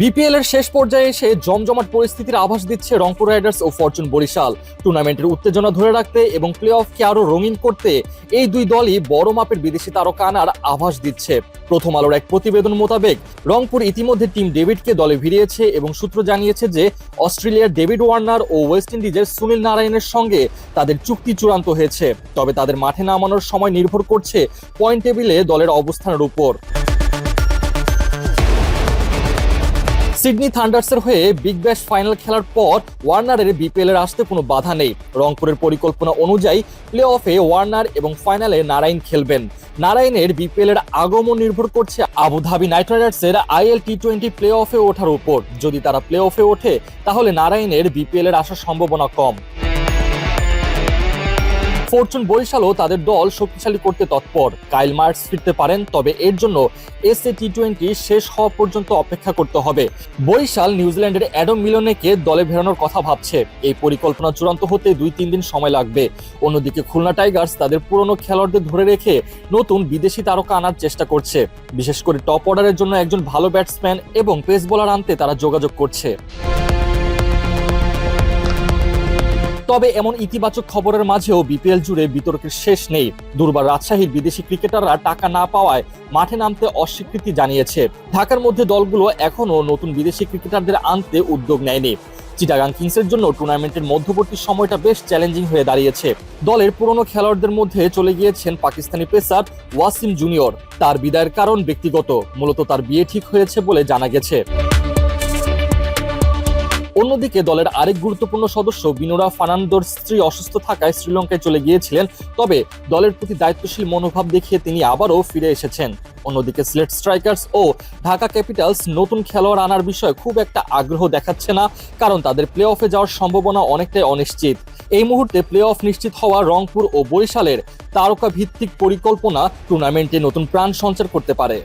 BPL এর শেষ পর্যায়ে এসে জমজমাট পরিস্থিতির আভাস দিচ্ছে রংপুর রাইডার্স ও ফরচুন বরিশাল। টুর্নামেন্টের উত্তেজনা ধরে রাখতে এবং প্লে অফকে আরও রঙিন করতে এই দুই দলই বড় মাপের বিদেশি তারকা আনার আভাস দিচ্ছে। প্রথম আলোর এক প্রতিবেদন মোতাবেক রংপুর ইতিমধ্যে টিম ডেভিডকে দলে ভিড়িয়েছে এবং সূত্র জানিয়েছে যে অস্ট্রেলিয়ার ডেভিড ওয়ার্নার ও ওয়েস্ট ইন্ডিজের সুনীল নারায়ণের সঙ্গে তাদের চুক্তি চূড়ান্ত হয়েছে। তবে তাদের মাঠে নামানোর সময় নির্ভর করছে পয়েন্ট টেবিলে দলের অবস্থানের উপর। সিডনি থান্ডার্সের হয়ে বিগ ব্যাশ ফাইনাল খেলার পর ওয়ার্নারের বিপিএল এর আসতে কোনো বাধা নেই। রংপুরের পরিকল্পনা অনুযায়ী প্লে অফে ওয়ার্নার এবং ফাইনালে নারায়ণ খেলবেন। নারায়ণের বিপিএল এর আগমন নির্ভর করছে আবুধাবি নাইট রাইডার্সের আইএল টি টোয়েন্টি প্লে অফে ওঠার উপর। যদি তারা প্লে অফে ওঠে, তাহলে নারায়ণের বিপিএল এর আসার সম্ভাবনা কম। ফরচুন বরিশালও তাদের দল শক্তিশালী করতে তৎপর। কাইল মার্কস ফিরতে পারেন, তবে এর জন্য এস এ টি টোয়েন্টি শেষ হওয়া পর্যন্ত অপেক্ষা করতে হবে। বরিশাল, নিউজিল্যান্ডের অ্যাডম মিলনেকে দলে ফেরানোর কথা ভাবছে। এই পরিকল্পনা চূড়ান্ত হতে দুই তিন দিন সময় লাগবে। অন্যদিকে খুলনা টাইগার্স তাদের পুরনো খেলোয়াড়দের ধরে রেখে নতুন বিদেশি তারকা আনার চেষ্টা করছে। বিশেষ করে টপ অর্ডারের জন্য একজন ভালো ব্যাটসম্যান এবং পেস বোলার আনতে তারা যোগাযোগ করছে। তবে এমন ইতিবাচক খবরের মাঝেও বিপিএল জুড়ে বিতর্কের শেষ নেই। দুর্বার রাজশাহীর বিদেশি ক্রিকেটাররা টাকা না পাওয়ায় মাঠে নামতে অস্বীকৃতি জানিয়েছে। ঢাকার মধ্যে দলগুলো এখনও নতুন বিদেশি ক্রিকেটারদের আনতে উদ্যোগ নেয়নি। চিটাগাং কিংসের জন্য টুর্নামেন্টের মধ্যবর্তী সময়টা বেশ চ্যালেঞ্জিং হয়ে দাঁড়িয়েছে। দলের পুরনো খেলোয়াড়দের মধ্যে চলে গিয়েছেন পাকিস্তানি পেসার ওয়াসিম জুনিয়র। তার বিদায়ের কারণ ব্যক্তিগত, মূলত তার বিয়ে ঠিক হয়েছে বলে জানা গেছে। অন্যদিকে দলের আরেক গুরুত্বপূর্ণ সদস্য বিনোরা ফার্নান্দোর স্ত্রী অসুস্থ থাকায় শ্রীলঙ্কায় চলে গিয়েছিলেন, তবে দলের প্রতি দায়িত্বশীল মনোভাব দেখিয়ে তিনি আবারও ফিরে এসেছেন। অন্যদিকে সিলেট স্ট্রাইকার্স ও ঢাকা ক্যাপিটালস নতুন খেলোয়াড় আনার বিষয়ে খুব একটা আগ্রহ দেখাচ্ছে না, কারণ তাদের প্লে অফে যাওয়ার সম্ভাবনা অনেকটাই অনিশ্চিত। এই মুহূর্তে প্লে অফ নিশ্চিত হওয়া রংপুর ও বরিশালের তারকা ভিত্তিক পরিকল্পনা টুর্নামেন্টে নতুন প্রাণ সঞ্চার করতে পারে।